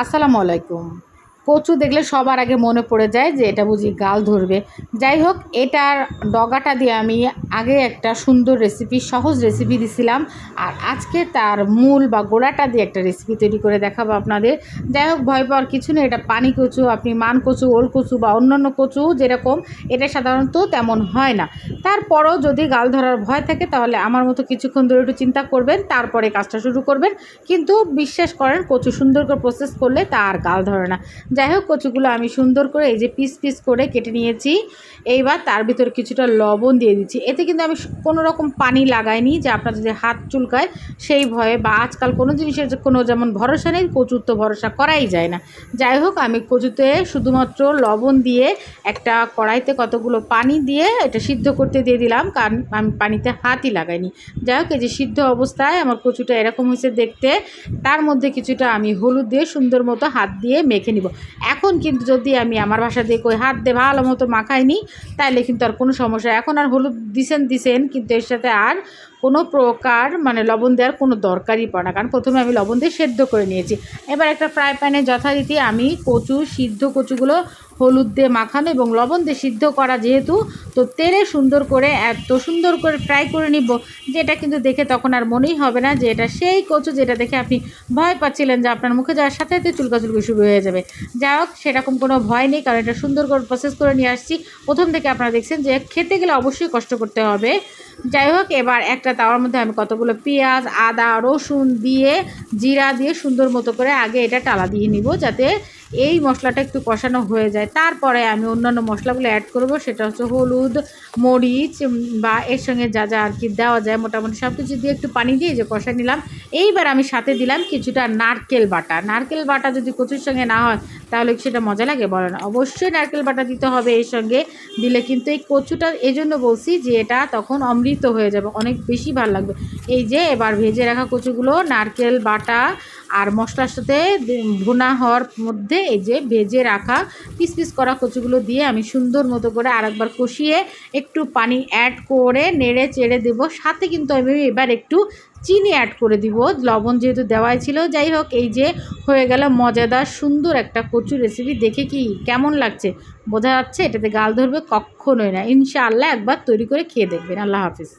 আসসালামু আলাইকুম। কচু দেখলে সবার আগে মনে পড়ে যায় যে এটা বুঝি গাল ধরবে। যাই হোক, এটার ডগাটা দিয়ে আমি আগে একটা সুন্দর রেসিপি সহজ রেসিপি দিছিলাম। আর আজকে তার মূল বা গোড়াটা দিয়ে একটা রেসিপি তৈরি করে দেখাবো আপনাদের। যাই হোক, ভয় পাওয়ার কিছু নেই। এটা পানি কচু, আপনি মান কচু, ওল কচু বা অন্যান্য কচু যেরকম, এটা সাধারণত তেমন হয় না। তারপরও যদি গাল ধরার ভয় থাকে, তাহলে আমার মতো কিছুক্ষণ ধরে একটু চিন্তা করবেন, তারপরে কাজটা শুরু করবেন। কিন্তু বিশ্বাস করেন, কচু সুন্দর করে প্রসেস করলে তার গাল ধরে না। যাই হোক, কচুগুলো আমি সুন্দর করে এই যে পিস পিস করে কেটে নিয়েছি। এইবার তার ভিতরে কিছুটা লবণ দিয়ে দিচ্ছি। এতে কিন্তু আমি কোনো রকম পানি লাগাইনি যে আপনার যদি হাত চুলকায়, সেই ভয়ে বা আজকাল কোনো জিনিসের কোনো যেমন ভরসা নেই, কচুর তো ভরসা করাই যায় না। যাই হোক, আমি কচুতে শুধুমাত্র লবণ দিয়ে একটা কড়াইতে কতগুলো পানি দিয়ে এটা সিদ্ধ করতে দিয়ে দিলাম, কারণ আমি পানিতে হাতই লাগাইনি। যাই হোক, এই যে সিদ্ধ অবস্থায় আমার কচুটা এরকম হয়েছে দেখতে, তার মধ্যে কিছুটা আমি হলুদ দিয়ে সুন্দর মতো হাত দিয়ে মেখে নিব। এখন কিন্তু যদি আমি আমার ভাষা দিয়ে কই হাত দিয়ে ভালো মতো মাখাই নিই তাহলে কিন্তু আর কোনো সমস্যা এখন আর হলুদ দিছেন দিছেন, কিন্তু এর সাথে আর কোনো প্রকার মানে লবণ দেওয়ার কোনো দরকারই পড়ে না। কারণ প্রথমে আমি লবণ দিয়ে সেদ্ধ করে নিয়েছি। এবার একটা ফ্রাই প্যানে যথারীতি আমি কচু, সিদ্ধ কচুগুলো হলুদ দিয়ে মাখানো এবং লবণ দিয়ে সিদ্ধ করা যেহেতু তো তেলে সুন্দর করে, এত সুন্দর করে ফ্রাই করে নিব, যেটা কিন্তু দেখে তখন আর মনেই হবে না যে এটা সেই কচু যেটা দেখে আপনি ভয় পাচ্ছিলেন যে আপনার মুখে যাওয়ার সাথে সাথে চুলকা চুলকাচুলকি শুরু হয়ে যাবে। যাই হোক, সেরকম কোনো ভয় নেই, কারণ এটা সুন্দর করে প্রসেস করে নিয়ে আসছি। প্রথম থেকে আপনারা দেখছেন যে খেতে গেলে অবশ্যই কষ্ট করতে হবে। যাই হোক, এবার একটা তাওয়ার মধ্যে আমি কতগুলো পেঁয়াজ, আদা, রসুন দিয়ে, জিরা দিয়ে সুন্দর মতো করে আগে এটা টালা দিয়ে নিব, যাতে এই মশলাটা একটু কষানো হয়ে যায়। তারপরে আমি অন্যান্য মশলাগুলো অ্যাড করব, সেটা হচ্ছে হলুদ মরিচ বা এর সঙ্গে যা যা আর কি দেওয়া যায় মোটামুটি সব কিছু দিয়ে একটু পানি দিয়ে যে কষা নিলাম। এইবার আমি সাথে দিলাম কিছুটা নারকেল বাটা। নারকেল বাটা যদি কচুর সঙ্গে না হয়, তাহলে সেটা মজা লাগে বলে না অবশ্যই নারকেল বাটা দিতে হবে এর সঙ্গে। দিলে কিন্তু এই কচুটা এই জন্য বলছি যে এটা তখন অমৃত হয়ে যাবে, অনেক বেশি ভালো লাগবে। এই যে এবার ভেজে রাখা কচুগুলো, নারকেল বাটা আর মশলার সাথে ভুনা হওয়ার মধ্যে এই যে ভেজে রাখা পিস পিস করা কচুগুলো দিয়ে আমি সুন্দর মতো করে আরেকবার কষিয়ে একটু পানি অ্যাড করে নেড়ে চেড়ে দেবো। সাথে কিন্তু আমি এবার একটু চিনি অ্যাড করে দিব। লবণ যেহেতু দেওয়াই ছিল, যাই হোক, এই যে হয়ে গেল মজাদার সুন্দর একটা কচু রেসিপি দেখে কি কেমন লাগছে? বোঝা যাচ্ছে এটাতে গাল ধরবে কখনোই না। ইনশাআল্লাহ একবার তৈরি করে খেয়ে দেখবেন। আল্লাহ হাফিজ।